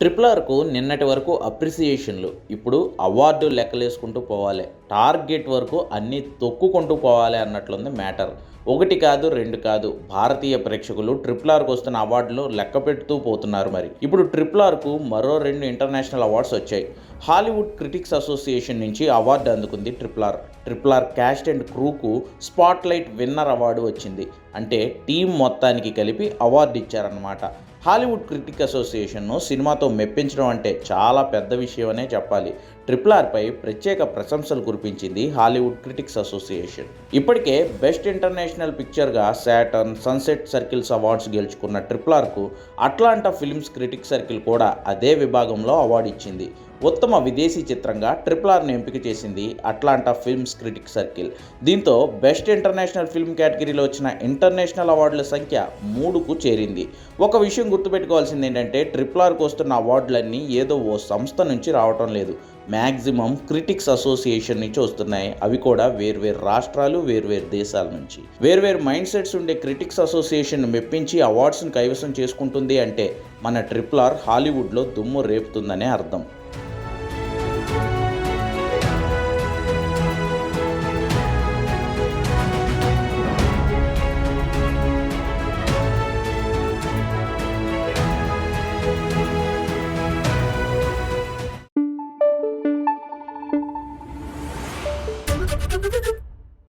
Triple arc నిన్నటి వరకు అప్రిసియేషన్లు. ఇప్పుడు అవార్డు లెక్కలేసుకుంటూ పోవాలి. టార్గెట్ వరకు అన్నీ తొక్కుకుంటూ పోవాలి అన్నట్లుంది మ్యాటర్. ఒకటి కాదు రెండు కాదు. భారతీయ ప్రేక్షకులు ట్రిపుల్ ఆర్కు వస్తున్న అవార్డులు లెక్క పెడుతూ పోతున్నారు మరి. ఇప్పుడు ట్రిపుల్ ఆర్కు మరో రెండు ఇంటర్నేషనల్ అవార్డ్స్ వచ్చాయి. హాలీవుడ్ క్రిటిక్స్ అసోసియేషన్ నుంచి అవార్డు అందుకుంది triple R. Triple R cast and క్రూకు spotlight winner award వచ్చింది. అంటే టీం మొత్తానికి కలిపి అవార్డు ఇచ్చారన్నమాట. హాలీవుడ్ క్రిటిక్ అసోసియేషన్ను సినిమాతో మెప్పించడం అంటే చాలా పెద్ద విషయమనే చెప్పాలి. ట్రిపుల్ ఆర్పై ప్రత్యేక ప్రశంసలు కురిపించింది హాలీవుడ్ క్రిటిక్స్ అసోసియేషన్. ఇప్పటికే బెస్ట్ ఇంటర్నేషనల్ పిక్చర్గా శాటర్న్ సన్సెట్ సర్కిల్స్ అవార్డ్స్ గెలుచుకున్న ట్రిపుల్ ఆర్కు అట్లాంటా ఫిల్మ్స్ క్రిటిక్ సర్కిల్ కూడా అదే విభాగంలో అవార్డు ఇచ్చింది. ఉత్తమ విదేశీ చిత్రంగా ట్రిపుల్ ఆర్ను ఎంపిక చేసింది అట్లాంటా ఫిల్మ్స్ క్రిటిక్ సర్కిల్. దీంతో బెస్ట్ ఇంటర్నేషనల్ ఫిల్మ్ కేటగిరీలో వచ్చిన ఇంటర్నేషనల్ అవార్డుల సంఖ్య మూడుకు చేరింది. ఒక విషయం గుర్తుపెట్టుకోవాల్సింది ఏంటంటే ట్రిపుల్ ఆర్కు వస్తున్న అవార్డులన్నీ ఏదో ఓ సంస్థ నుంచి రావటం లేదు. మ్యాక్సిమం క్రిటిక్స్ అసోసియేషన్ నుంచి వస్తున్నాయి. అవి కూడా వేర్వేరు రాష్ట్రాలు వేర్వేరు దేశాల నుంచి. వేర్వేరు మైండ్ సెట్స్ ఉండే క్రిటిక్స్ అసోసియేషన్ మెప్పించి అవార్డ్స్ని కైవసం చేసుకుంటుంది అంటే మన ట్రిపుల్ ఆర్ హాలీవుడ్లో దుమ్ము రేపుతుందనే అర్థం.